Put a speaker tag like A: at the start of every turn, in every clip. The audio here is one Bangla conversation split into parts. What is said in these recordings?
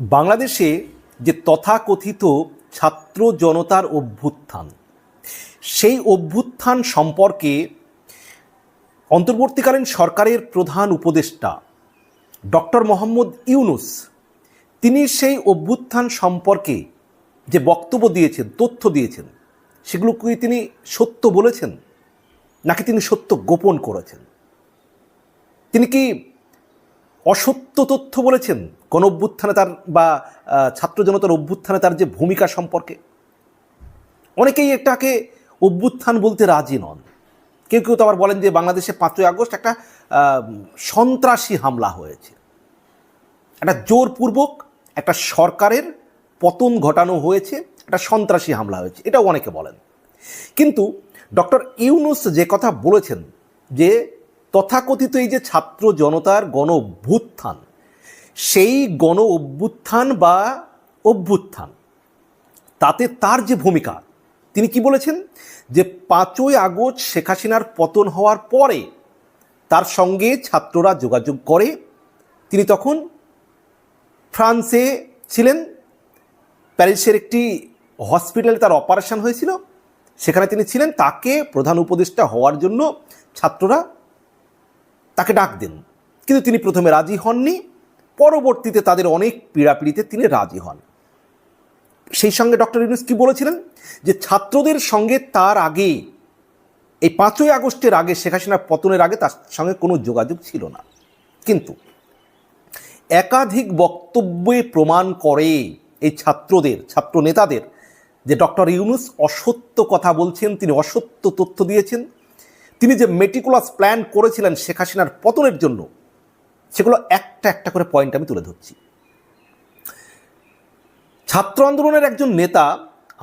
A: বাংলাদেশে যে তথাকথিত ছাত্র জনতার অভ্যুত্থান, সেই অভ্যুত্থান সম্পর্কে অন্তর্বর্তীকালীন সরকারের প্রধান উপদেষ্টা ডক্টর মোহাম্মদ ইউনুস, তিনি সেই অভ্যুত্থান সম্পর্কে যে বক্তব্য দিয়েছেন, তথ্য দিয়েছেন, সেগুলো কি তিনি সত্য বলেছেন? নাকি তিনি সত্য গোপন করেছেন? তিনি কি অসত্য তথ্য বলেছেন কোন অভ্যুত্থানে তার বা ছাত্র জনতার অভ্যুত্থানে তার যে ভূমিকা সম্পর্কে। অনেকেই এটাকে অভ্যুত্থান বলতে রাজি নন। কেউ কেউ তো আবার বলেন যে বাংলাদেশে পাঁচই আগস্ট একটা সন্ত্রাসী হামলা হয়েছে। একটা জোরপূর্বক একটা সরকারের পতন ঘটানো হয়েছে, একটা সন্ত্রাসী হামলা হয়েছে, এটাও অনেকে বলেন। কিন্তু ডক্টর ইউনুস যে কথা বলেছেন যে তথাকথিত এই যে ছাত্র জনতার গণ অভ্যুত্থান, সেই গণ অভ্যুত্থান বা অভ্যুত্থান, তাতে তার যে ভূমিকা, তিনি কি বলেছেন? যে পাঁচই আগস্ট শেখ হাসিনার পতন হওয়ার পরে তার সঙ্গে ছাত্ররা যোগাযোগ করে। তিনি তখন ফ্রান্সে ছিলেন। প্যারিসের একটি হসপিটালে তার অপারেশন হয়েছিল। সেখানে তিনি ছিলেন। তাকে প্রধান উপদেষ্টা হওয়ার জন্য ছাত্ররা তাকে ডাক দেন। কিন্তু তিনি প্রথমে রাজি হননি। পরবর্তীতে তাদের অনেক পীড়াপিড়িতে তিনি রাজি হন। সেই সঙ্গে ডক্টর ইউনুস কি বলেছিলেন? যে ছাত্রদের সঙ্গে তার আগে, এই পাঁচই আগস্টের আগে শেখ হাসিনার পতনের আগে তার সঙ্গে কোনো যোগাযোগ ছিল না। কিন্তু একাধিক বক্তব্যে প্রমাণ করে এই ছাত্রদের ছাত্র নেতাদের যে ডক্টর ইউনুস অসত্য কথা বলছেন, তিনি অসত্য তথ্য দিয়েছেন। তিনি যে মেটিকুলাস প্ল্যান করেছিলেন শেখ হাসিনার পতনের জন্য, সেগুলো একটা একটা করে পয়েন্ট আমি তুলে ধরছি। ছাত্র আন্দোলনের একজন নেতা,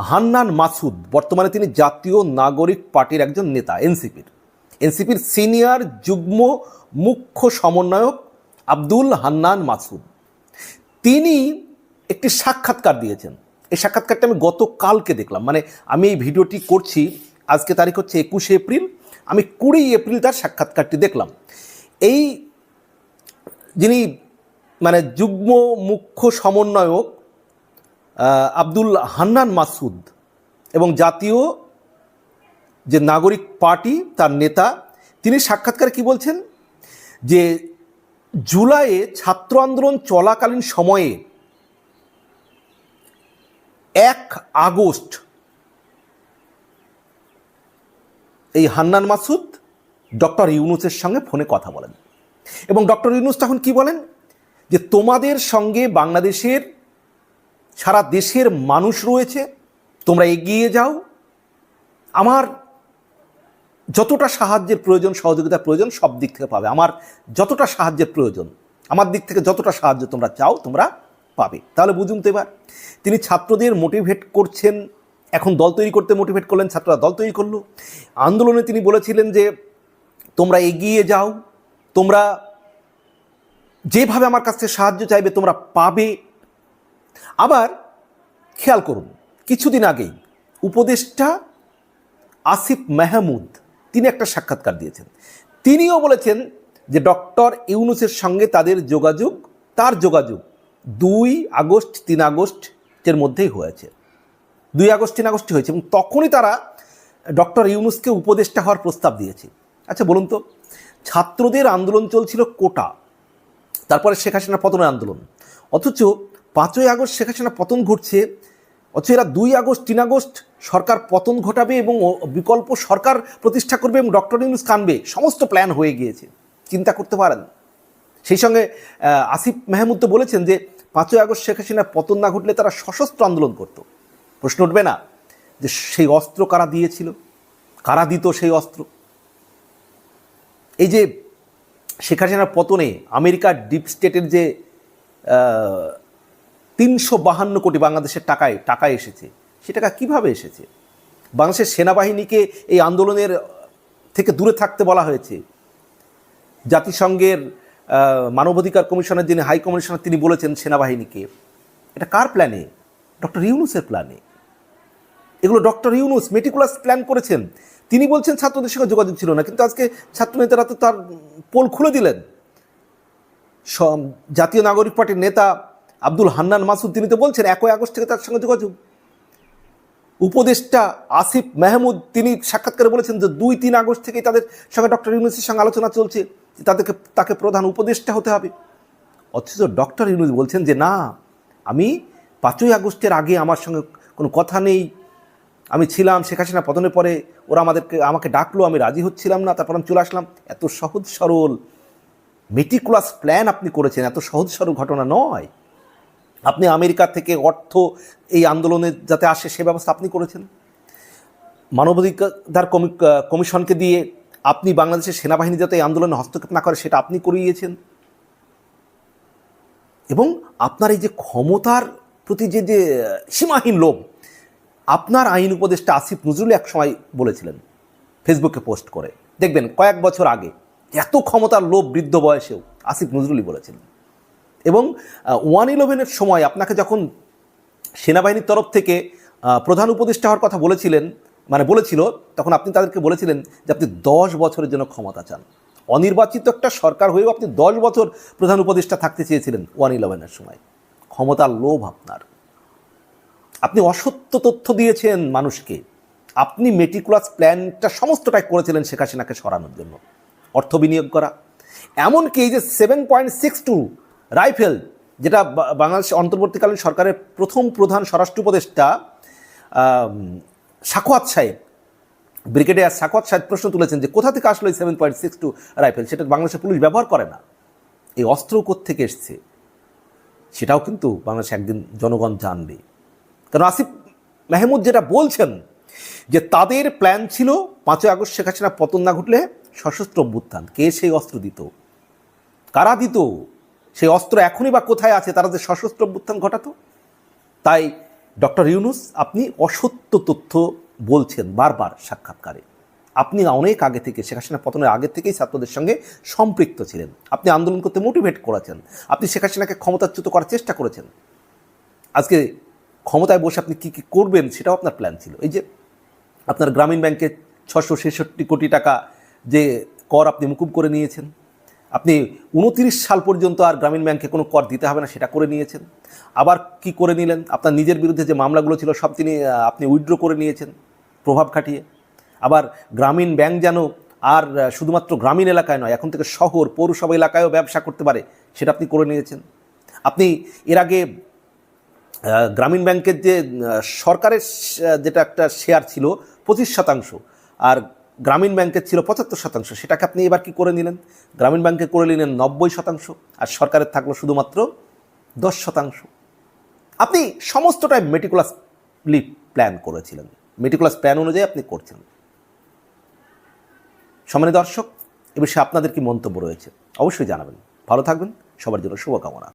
A: হান্নান মাসুদ, বর্তমানে তিনি জাতীয় নাগরিক পার্টির একজন নেতা, এনসিপির। এনসিপির সিনিয়র যুগ্ম মুখ্য সমন্বয়ক আব্দুল হান্নান মাসুদ। তিনি একটি সাক্ষাৎকার দিয়েছেন। এই সাক্ষাৎকারটা আমি গতকালকে দেখলাম। মানে আমি এই ভিডিওটি করছি, আজকে তারিখ হচ্ছে একুশে এপ্রিল। আমি কুড়ি এপ্রিল তার সাক্ষাৎকারটি দেখলাম। এই যিনি মানে যুগ্ম মুখ্য সমন্বয়ক আব্দুল হান্নান মাসুদ এবং জাতীয় যে নাগরিক পার্টি তার নেতা, তিনি সাক্ষাৎকারে কি বলছেন? যে জুলাইয়ে ছাত্র আন্দোলন চলাকালীন সময়ে এক আগস্ট এই হান্নান মাসুদ ডক্টর ইউনুসের সঙ্গে ফোনে কথা বলেন। এবং ডক্টর ইউনুস তখন কি বলেন? যে তোমাদের সঙ্গে বাংলাদেশের সারা দেশের মানুষ রয়েছে, তোমরা এগিয়ে যাও। আমার যতটা সাহায্যের প্রয়োজন, সহযোগিতার প্রয়োজন, সব দিক থেকে পাবে। আমার যতটা সাহায্যের প্রয়োজন, আমার দিক থেকে যতটা সাহায্য তোমরা চাও, তোমরা পাবে। তাহলে বুঝুন তো এবার, তিনি ছাত্রদের মোটিভেট করছেন এখন দল তৈরি করতে মোটিভেট করলেন, ছাত্ররা দল তৈরি করল। আন্দোলনে তিনি বলেছিলেন যে, তোমরা এগিয়ে যাও, তোমরা যেভাবে আমার কাছ থেকে সাহায্য চাইবে, তোমরা পাবে। আবার খেয়াল করুন, কিছুদিন আগেই উপদেষ্টা আসিফ মেহমুদ, তিনি একটা সাক্ষাৎকার দিয়েছেন। তিনিও বলেছেন যে, ডক্টর ইউনুসের সঙ্গে তাদের যোগাযোগ, তার যোগাযোগ দুই আগস্ট, তিন আগস্টের মধ্যেই হয়েছে। দুই আগস্ট, তিন আগস্টে হয়েছে এবং তখনই তারা ডক্টর ইউনুসকে উপদেষ্টা হওয়ার প্রস্তাব দিয়েছে। আচ্ছা বলুন তো, ছাত্রদের আন্দোলন চলছিল কোটা, তারপরে শেখ হাসিনার পতনের আন্দোলন। অথচ পাঁচই আগস্ট শেখ হাসিনার পতন ঘটছে, অথচ এরা দুই আগস্ট, তিন আগস্ট সরকার পতন ঘটাবে এবং বিকল্প সরকার প্রতিষ্ঠা করবে এবং ডক্টর ইউনুস কানবে। সমস্ত প্ল্যান হয়ে গিয়েছে। চিন্তা করতে পারেন। সেই সঙ্গে আসিফ মেহমুদ তো বলেছেন যে, পাঁচই আগস্ট শেখ হাসিনার পতন না ঘটলে তারা সশস্ত্র আন্দোলন করত। প্রশ্ন উঠবে না যে সেই অস্ত্র কারা দিয়েছিল? কারা দিত সেই অস্ত্র? এই যে শেখ হাসিনার পতনে আমেরিকার ডিপ স্টেটের যে তিনশো বাহান্ন কোটি বাংলাদেশের টাকায় টাকা এসেছে সে টাকা কীভাবে এসেছে? বাংলাদেশের সেনাবাহিনীকে এই আন্দোলনের থেকে দূরে থাকতে বলা হয়েছে। জাতিসংঘের মানবাধিকার কমিশনের যিনি হাই কমিশনার, তিনি বলেছেন সেনাবাহিনীকে। এটা কার প্ল্যানে? ডক্টর ইউনুসের প্ল্যানে। এগুলো ডক্টর ইউনুস মেটিকুলাস প্ল্যান করেছেন। তিনি বলছেন ছাত্রদের সঙ্গে যোগাযোগ ছিল না, কিন্তু আজকে ছাত্রনেতারা তো তার পোল খুলে দিলেন। জাতীয় নাগরিক পার্টির নেতা আব্দুল হান্নান মাসুদ, তিনি তো বলছেন একই আগস্ট থেকে তার সঙ্গে যোগাযোগ। উপদেষ্টা আসিফ মেহমুদ, তিনি সাক্ষাৎকারে বলেছেন যে দুই তিন আগস্ট থেকেই তাদের সঙ্গে ডক্টর ইউনুসের সঙ্গে আলোচনা চলছে তাদেরকে, তাকে প্রধান উপদেষ্টা হতে হবে। অথচ ডক্টর ইউনুস বলছেন যে না, আমি পাঁচই আগস্টের আগে আমার সঙ্গে কোনো কথা নেই আমি ছিলাম, শেখ হাসিনা পতনের পরে ওরা আমাদেরকে, আমাকে ডাকলো, আমি রাজি হচ্ছিলাম না, তারপর আমি চলে আসলাম। এত সহজ সরল মেটিকুলাস প্ল্যান আপনি করেছেন, এত সহজ সরল ঘটনা নয়। আপনি আমেরিকা থেকে অর্থ এই আন্দোলনে যাতে আসে, সে ব্যবস্থা আপনি করেছেন। মানবাধিকার কমি- কমিশনকে দিয়ে আপনি বাংলাদেশের সেনাবাহিনী যাতে এই আন্দোলনে হস্তক্ষেপ না করে, সেটা আপনি করিয়েছেন। এবং আপনার এই যে ক্ষমতার প্রতি যে যে, সীমাহীন লোভ আপনার আইন উপদেষ্টা আসিফ নজরুল এক সময় বলেছিলেন, ফেসবুকে পোস্ট করে। দেখবেন, কয়েক বছর আগে এত ক্ষমতার লোভ বৃদ্ধ বয়সেও আসিফ নজরুলই বলেছিলেন। এবং ওয়ান ইলেভেনের সময় আপনাকে যখন সেনাবাহিনীর তরফ থেকে প্রধান উপদেষ্টা হওয়ার কথা বলেছিলেন মানে বলেছিল, তখন আপনি তাদেরকে বলেছিলেন যে আপনি দশ বছরের জন্য ক্ষমতা চান। অনির্বাচিত একটা সরকার হয়েও আপনি দশ বছর প্রধান উপদেষ্টা থাকতে চেয়েছিলেন ওয়ান ইলেভেনের সময়। ক্ষমতার লোভ আপনার। আপনি অসত্য তথ্য দিয়েছেন মানুষকে। আপনি মেটিকুলাস প্ল্যানটা সমস্তটাই করেছিলেন শেখ হাসিনাকে সরানোর জন্য। অর্থ বিনিয়োগ করা। এমনকি এই যে seven point six two rifle, যেটা বাংলাদেশ অন্তর্বর্তীকালীন সরকারের প্রথম প্রধান স্বরাষ্ট্র উপদেষ্টা সাখোয়াত সাহেব, ব্রিগেডিয়ার সাখোয়াত সাহেব প্রশ্ন তুলেছেন যে কোথা থেকে আসলো এই seven point six two rifle? সেটা বাংলাদেশের পুলিশ ব্যবহার করে না। এই অস্ত্র থেকে এসছে? সেটাও কিন্তু বাংলাদেশে একদিন জনগণ জানবে। কারণ আসিফ মেহমুদ যেটা বলছেন যে তাদের প্ল্যান ছিল পাঁচই আগস্ট শেখ হাসিনা পতন না ঘটলে সশস্ত্র অভ্যুত্থান। কে সেই অস্ত্র দিত? কারা দিত? সেই অস্ত্র এখনই বা কোথায় আছে? তারা যে সশস্ত্র অভ্যুত্থান ঘটাতো? তাই ডক্টর ইউনুস, আপনি অসত্য তথ্য বলছেন বারবার সাক্ষাৎকারে। আপনি অনেক আগে থেকে, শেখ হাসিনা পতনের আগে থেকেই ছাত্রদের সঙ্গে সম্পৃক্ত ছিলেন। আপনি আন্দোলন করতে মোটিভেট করেছেন। আপনি শেখ হাসিনাকে ক্ষমতাচ্যুত করার চেষ্টা করেছেন। আজকে ক্ষমতায় বসে আপনি কী কী করবেন সেটাও আপনার প্ল্যান ছিল। এই যে আপনার গ্রামীণ ব্যাংকে ছশো ছেষট্টি কোটি টাকা যে কর আপনি মুকুব করে নিয়েছেন, আপনি উনতিরিশ সাল পর্যন্ত আর গ্রামীণ ব্যাংকে কোনো কর দিতে হবে না, সেটা করে নিয়েছেন। আবার কি করে নিলেন? আপনার নিজের বিরুদ্ধে যে মামলাগুলো ছিল, সব তিনি আপনি উইথড্র করে নিয়েছেন, প্রভাব খাটিয়ে। আবার গ্রামীণ ব্যাংক যেন আর শুধুমাত্র গ্রামীণ এলাকায় নয়, এখন থেকে শহর, পৌরসভা এলাকায়ও ব্যবসা করতে পারে, সেটা আপনি করে নিয়েছেন। আপনি এর আগে গ্রামীণ ব্যাংকের যে সরকারের যেটা একটা শেয়ার ছিল, পঁচিশ শতাংশ, আর গ্রামীণ ব্যাংকের ছিল পঁচাত্তর শতাংশ, সেটাকে আপনি এবার কি করে নিলেন? গ্রামীণ ব্যাংকে করে নিলেন নব্বই শতাংশ, আর সরকারের থাকল শুধুমাত্র দশ শতাংশ। আপনি সমস্তটাই মেটিকুলাসলি প্ল্যান করেছিলেন। মেটিকুলাস প্ল্যান অনুযায়ী আপনি করছেন সম্মানিত দর্শক, এ বিষয়ে আপনাদের কি মন্তব্য রয়েছে? অবশ্যই জানাবেন। ভালো থাকবেন, সবার জন্য শুভকামনা।